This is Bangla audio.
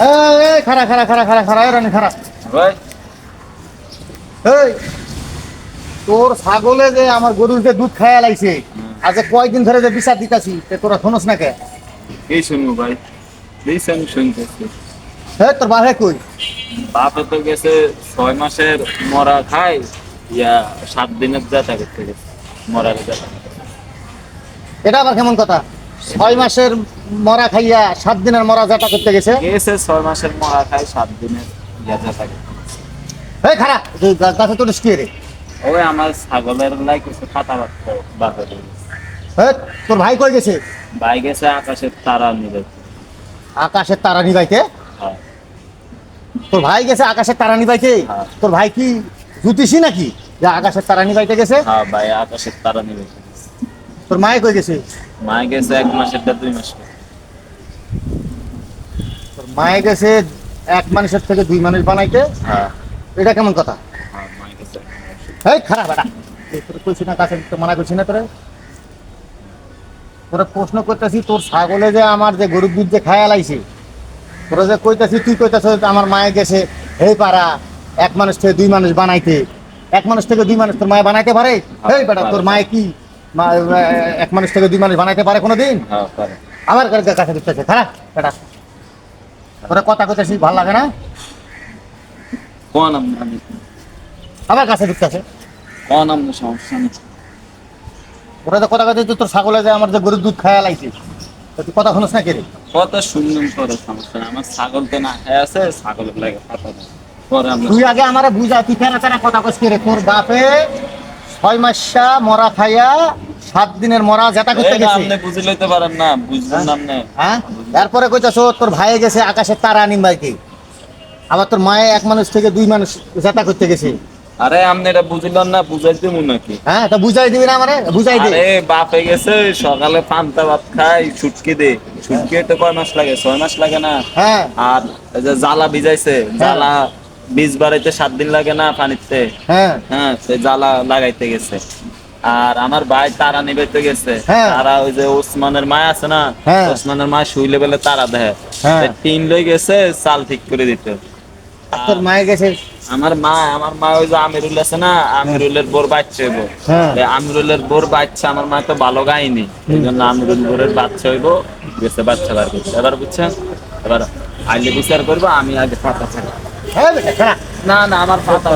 এই, এই, খারা খারা খারা খারা খারা এই রানী খারা ভাই। এই তোর ছাগলে যে আমার গরুর যে দুধ খাইয়া লাইছে আজ কয়দিন ধরে যে বিচার দিতাছি তে তোরা শোনস না কে? এই শুনব ভাই। প্লিজ আমি শুনতেছি। হ্যাঁ তোর বাহে কই? বাপে তো গেছে ছয় মাসের মরা খাই ইয়া সাত দিনের যাতা করতে গেছে মরার যাতা এটা আবার কেমন কথা? ছয় মাসের মরা খাইয়া সাত দিনের মরা জাটা করতে গেছে। গেছে ছয় মাসের মরা খাই সাত দিনের ইয়া যাতা। এই খারা গাছে তোর কি রে? ওই আমার ছাগলের লাই কিছু খাতা হ্যাঁ তোর ভাই কই গেছে? ভাই গেছে আকাশের তারা নিবে। আকাশের তারা নিবাইতে? হ্যাঁ। তোর ভাই গেছে আকাশের তারা নিবাইতে? হ্যাঁ। তোর ভাই কি জ্যোতিষী নাকি? যে আকাশের তারা নিবাইতে গেছে? হ্যাঁ ভাই আকাশের তারা নিবে। তোর মায়ে কই গেছে? মা গেছে এক মাসের টা দুই মাস তোর মায়ে গেছে এক মানুষের থেকে দুই মানুষ বানাইতে? হ্যাঁ। এটা কেমন কথা? হ্যাঁ এই খারাপ এটা তোর কইছি না কাছে তো মানা করছি না তোরে। তোরা প্রশ্ন করতেছি তোর ছাগলে যে আমার যে গরুর দুধ যে খায়া লাইছে তোরা যে কইতাছি তুই কইতাছ আমার মায়ে গেছে হে পারা এক মানুষ থেকে দুই মানুষ বানাইতে। এক মানুষ থেকে দুই মানুষ তোর মায়ে বানাইতে পারে? এই বেটা তোর মায়ে কি এক মানুষ থেকে দুই মানুষ বানাইতে পারে কোনোদিন? হ্যাঁ পারে। আমার কাছে ঢুকতেছে খারাপ বেটা। তোরা কথা কইতাছি ভালো লাগে না? কোন আমার কাছে কোন সমস্যা নেই। ওরা তো কথা কথা তোর ছাগলে যে আমার যে গরুর দুধ খায়া লাইছে তা তুই কথা শুনস না কে রে? কত শুনলাম পরে সমস্যা আমার ছাগল তো না খেয়ে আছে ছাগলের লাগে তুই আগে আমারে বুঝা তুই কেন কেন কথা কস রে? তোর বাপে ছয় মাসা মরা খাইয়া সাত দিনের মরা জেতা করতে গেছে। আপনি বুঝে লইতে পারেন না বুঝবেন আপনি হ্যাঁ? তারপরে কইতাছো তোর ভাইয়ে গেছে আকাশের তারা নিম্বাইতে আবার তোর মায়ে এক মানুষ থেকে দুই মানুষ জেতা করতে গেছে। আরে আপনি এটা বুঝলেন না বুঝাইতে মু নাকি? হ্যাঁ তা বুঝাই দিবি না আমারে বুঝাই দে। আরে বাপে গেছে সকালে পান্তা ভাত খাই ছুটকি দে। ছুটকি তো কয় মাস লাগে? ছয় মাস লাগে না। হ্যাঁ। আর যে জ্বালা ভিজাইছে জ্বালা বীজ বাড়াইতে সাত দিন লাগে না পানিতে। হ্যাঁ। হ্যাঁ সে জ্বালা লাগাইতে গেছে। আর আমার ভাই তারা নিবেতে গেছে। হ্যাঁ। তারা ওই যে ওসমানের মা আছে না হ্যাঁ। ওসমানের মা শুইলে বেলে তারা দেয়। টিন লই গেছে চাল ঠিক করে দিতে। আর তোর মায়ে গেছে? আমার মা আমার মা ওই যে আমিরুল আছে না আমিরুলের বোর বাচ্চা হইব। আমিরুলের বোর বাচ্চা আমার মা তো ভালো গায়নি এই জন্য আমিরুল বোরের বাচ্চা হইব গেছে বাচ্চা বার করছে এবার বুঝছেন? এবার আইলে বিচার করব আমি আগে পাতা হ্যাঁ না না আমার পাতা